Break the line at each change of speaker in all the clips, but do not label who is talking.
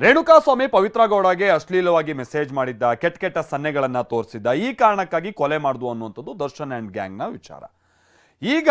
ರೇಣುಕಾಸ್ವಾಮಿ ಪವಿತ್ರ ಗೌಡಗೆ ಅಶ್ಲೀಲವಾಗಿ message ಮಾಡಿದ್ದ ಕೆಟ್ಟ ಕೆಟ್ಟ ಸನ್ನೆಗಳನ್ನ ತೋರಿಸಿದ್ದ ಈ ಕಾರಣಕ್ಕಾಗಿ ಕೊಲೆ ಮಾಡುದು ಅನ್ನುವಂಥದ್ದು ದರ್ಶನ್ ಅಂಡ್ ಗ್ಯಾಂಗ್ನ ವಿಚಾರ. ಈಗ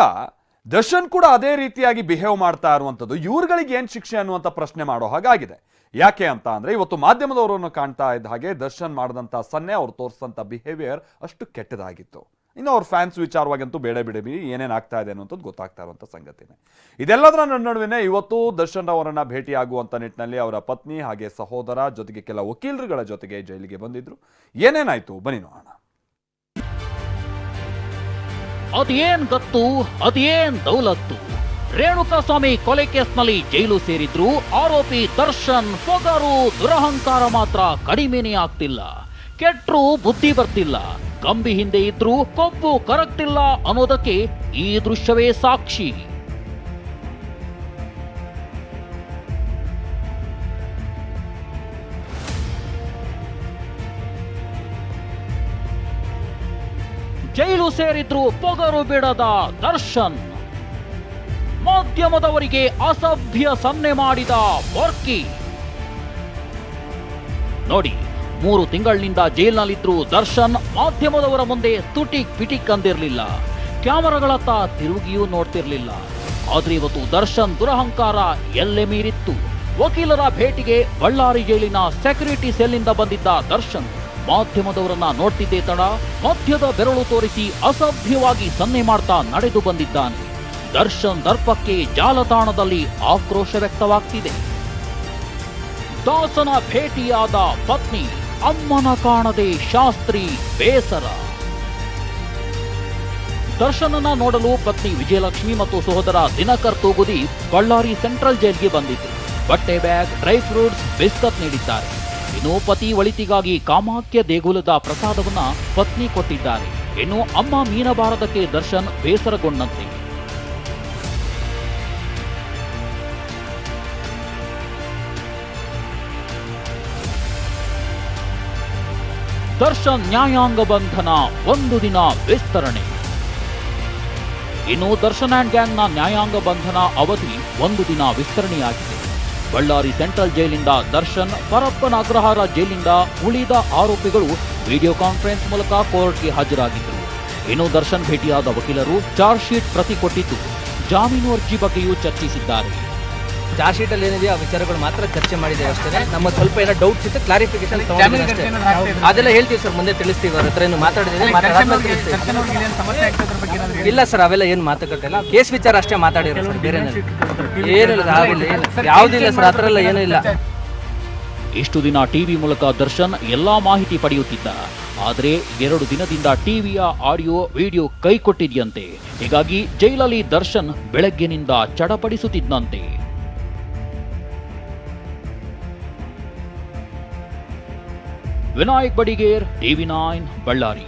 ದರ್ಶನ್ ಕೂಡ ಅದೇ ರೀತಿಯಾಗಿ ಬಿಹೇವ್ ಮಾಡ್ತಾ ಇರುವಂಥದ್ದು, ಇವ್ರುಗಳಿಗೆ ಏನ್ ಶಿಕ್ಷೆ ಅನ್ನುವಂಥ ಪ್ರಶ್ನೆ ಮಾಡೋ ಹಾಗಾಗಿದೆ. ಯಾಕೆ ಅಂತ ಅಂದ್ರೆ ಇವತ್ತು ಮಾಧ್ಯಮದವರನ್ನು ಕಾಣ್ತಾ ಇದ್ದ ಹಾಗೆ ದರ್ಶನ್ ಮಾಡಿದಂಥ ಸನ್ನೆ ಅವ್ರು ತೋರಿಸಿದಂಥ ಬಿಹೇವಿಯರ್ ಅಷ್ಟು ಕೆಟ್ಟದಾಗಿತ್ತು. ಇನ್ನು ಅವ್ರ ಫ್ಯಾನ್ಸ್ ವಿಚಾರವಾಗಂತೂ ಬೇಡ ಬಿಡಬಿ ಏನೇನು ಆಗ್ತಾ ಇದೆ ಅನ್ನೋಂಥದ್ದು ಗೊತ್ತಾಗ್ತಾ ಇರುವಂಥ ಸಂಗತಿನೇ. ಇದೆಲ್ಲದರ ನಡುವೆ ಇವತ್ತು ದರ್ಶನ್ ಅವರನ್ನು ಭೇಟಿಯಾಗುವಂಥ ನಿಟ್ಟಿನಲ್ಲಿ ಅವರ ಪತ್ನಿ ಹಾಗೆ ಸಹೋದರ ಜೊತೆಗೆ ಕೆಲ ವಕೀಲರುಗಳ ಜೊತೆಗೆ ಜೈಲಿಗೆ ಬಂದಿದ್ರು. ಏನೇನಾಯ್ತು? ಬನ್ನಿ ನೋಡೋಣ.
ಅದೇನ್ ಗತ್ತು, ಅದೇನ್ ದೌಲತ್ತು? ರೇಣುಕಾಸ್ವಾಮಿ ಕೊಲೆ ಕೇಸ್ನಲ್ಲಿ ಜೈಲು ಸೇರಿದ್ರು. ಆರೋಪಿ ದರ್ಶನ್ ಸೊಗರು ದುರಹಂಕಾರ ಮಾತ್ರ ಕಡಿಮೆನೇ ಆಗ್ತಿಲ್ಲ. ಕೆಟ್ಟರು ಬುದ್ಧಿ ಬರ್ತಿಲ್ಲ. ಕಂಬಿ ಹಿಂದೆ ಇದ್ರೂ ಕೊಬ್ಬು ಇಲ್ಲ ಅನ್ನೋದಕ್ಕೆ ಈ ದೃಶ್ಯವೇ ಸಾಕ್ಷಿ. ಜೈಲು ಸೇರಿದ್ರು ಪೊಗರು ಬಿಡದ ದರ್ಶನ್. ಮಾಧ್ಯಮದವರಿಗೆ ಅಸಭ್ಯ ಸನ್ನೆ ಮಾಡಿದ ವರ್ಕಿ. ನೋಡಿ. ಮೂರು ತಿಂಗಳಿನಿಂದ ಜೈಲಿನಲ್ಲಿದ್ರು ದರ್ಶನ್ ಮಾಧ್ಯಮದವರ ಮುಂದೆ ತುಟಿಕ್ ಪಿಟಿಕ್ ಅಂದಿರಲಿಲ್ಲ. ಕ್ಯಾಮರಾಗಳತ್ತ ತಿರುಗಿಯೂ ನೋಡ್ತಿರಲಿಲ್ಲ. ಆದ್ರೆ ಇವತ್ತು ದರ್ಶನ್ ದುರಹಂಕಾರ ಎಲ್ಲೆ ಮೀರಿತ್ತು? ವಕೀಲರ ಭೇಟಿಗೆ ಬಳ್ಳಾರಿ ಜೈಲಿನ ಸೆಕ್ಯೂರಿಟಿ ಸೆಲ್ನಿಂದ ಬಂದಿದ್ದ ದರ್ಶನ್ ಮಾಧ್ಯಮದವರನ್ನ ನೋಡ್ತಿದ್ದೇ ತಡ ಮಧ್ಯದ ಬೆರಳು ತೋರಿಸಿ ಅಸಭ್ಯವಾಗಿ ಸನ್ನೆ ಮಾಡ್ತಾ ನಡೆದು ಬಂದಿದ್ದಾನೆ. ದರ್ಶನ್ ದರ್ಪಕ್ಕೆ ಜಾಲತಾಣದಲ್ಲಿ ಆಕ್ರೋಶ ವ್ಯಕ್ತವಾಗ್ತಿದೆ. ದಾಸನ ಭೇಟಿಯಾದ ಪತ್ನಿ ಅಮ್ಮನ ಕಾಣದೆ ಶಾಸ್ತ್ರಿ ಬೇಸರ. ದರ್ಶನನ ನೋಡಲು ಪತ್ನಿ ವಿಜಯಲಕ್ಷ್ಮಿ ಮತ್ತು ಸಹೋದರ ದಿನಕರ್ ತೂಗುದಿ ಬಳ್ಳಾರಿ ಸೆಂಟ್ರಲ್ ಜೈಲ್ಗೆ ಬಂದಿದ್ರು. ಬಟ್ಟೆ ಬ್ಯಾಗ್, ಡ್ರೈ ಫ್ರೂಟ್ಸ್, ಬಿಸ್ಕತ್ ನೀಡಿದ್ದಾರೆ. ಇನ್ನು ಪತಿ ಒಳಿತಿಗಾಗಿ ಕಾಮಾಖ್ಯ ದೇಗುಲದ ಪ್ರಸಾದವನ್ನ ಪತ್ನಿ ಕೊಟ್ಟಿದ್ದಾರೆ. ಇನ್ನು ಅಮ್ಮ ಮೀನಬಾರದಕ್ಕೆ ದರ್ಶನ್ ಬೇಸರಗೊಂಡಂತೆ. ದರ್ಶನ್ ನ್ಯಾಯಾಂಗ ಬಂಧನ ಒಂದು ದಿನ ವಿಸ್ತರಣೆ. ಇನ್ನು ದರ್ಶನ್ ಆ್ಯಂಡ್ ಗ್ಯಾಂಗ್ನ ನ್ಯಾಯಾಂಗ ಬಂಧನ ಅವಧಿ ಒಂದು ದಿನ ವಿಸ್ತರಣೆಯಾಗಿದೆ. ಬಳ್ಳಾರಿ ಸೆಂಟ್ರಲ್ ಜೈಲಿಂದ ದರ್ಶನ್, ಪರಪ್ಪನ ಅಗ್ರಹಾರ ಜೈಲಿಂದ ಉಳಿದ ಆರೋಪಿಗಳು ವಿಡಿಯೋ ಕಾನ್ಫರೆನ್ಸ್ ಮೂಲಕ ಕೋರ್ಟ್ಗೆ ಹಾಜರಾಗಿದ್ದರು. ಇನ್ನು ದರ್ಶನ್ ಭೇಟಿಯಾದ ವಕೀಲರು ಚಾರ್ಜ್ ಶೀಟ್ ಪ್ರತಿ ಕೊಟ್ಟಿದ್ದು ಜಾಮೀನು ಅರ್ಜಿ ಬಗ್ಗೆಯೂ ಚರ್ಚಿಸಿದ್ದಾರೆ.
ಚಾರ್ಜ್ ಶೀಟ್ ಅಲ್ಲಿ ಏನಿದೆ ಆ ವಿಚಾರಗಳು ಮಾತ್ರ ಚರ್ಚೆ ಮಾಡಿದೆ ಅಷ್ಟೇ. ನಮ್ಮ ಸ್ವಲ್ಪ ಏನೋ ಡೌಟ್ಸ್ ಇತ್ತು ಕ್ಲಾರಿಫಿಕೇಶನ್ ಅದೆಲ್ಲ ಹೇಳ್ತೀವಿ ಸರ್ ಮುಂದೆ ತಿಳಿಸ್ತೀವಿ ಅವ್ರ ಹತ್ರ ಏನು ಮಾತಾಡಿದ್ರೆ ತಿಳಿಸ್ತೀವಿ. ಇಲ್ಲ ಸರ್ ಅವೆಲ್ಲ ಏನು ಮಾತುಕತೆ ಕೇಸ್ ವಿಚಾರ ಅಷ್ಟೇ ಮಾತಾಡಿರೋ ಸರ್ ಬೇರೆ ಏನಿಲ್ಲ. ಆಗಿಲ್ಲ ಯಾವುದಿಲ್ಲ ಸರ್ ಆ ಥರ ಎಲ್ಲ ಏನೂ ಇಲ್ಲ
ಇಷ್ಟು ದಿನ ಟಿವಿ ಮೂಲಕ ದರ್ಶನ್ ಎಲ್ಲಾ ಮಾಹಿತಿ ಪಡೆಯುತ್ತಿದ್ದ. ಆದರೆ ಎರಡು ದಿನದಿಂದ ಟಿವಿಯ ಆಡಿಯೋ ವಿಡಿಯೋ ಕೈ ಕೊಟ್ಟಿದ್ಯಂತೆ. ಹೀಗಾಗಿ ಜೈಲಲ್ಲಿ ದರ್ಶನ್ ಬೆಳಗ್ಗೆನಿಂದ ಚಡಪಡಿಸುತ್ತಿದ್ದಂತೆ ವಿನಾಯಕ್ ಬಡಿಗೇರ್ ಟಿವಿ ನೈನ್ ಬಳ್ಳಾರಿ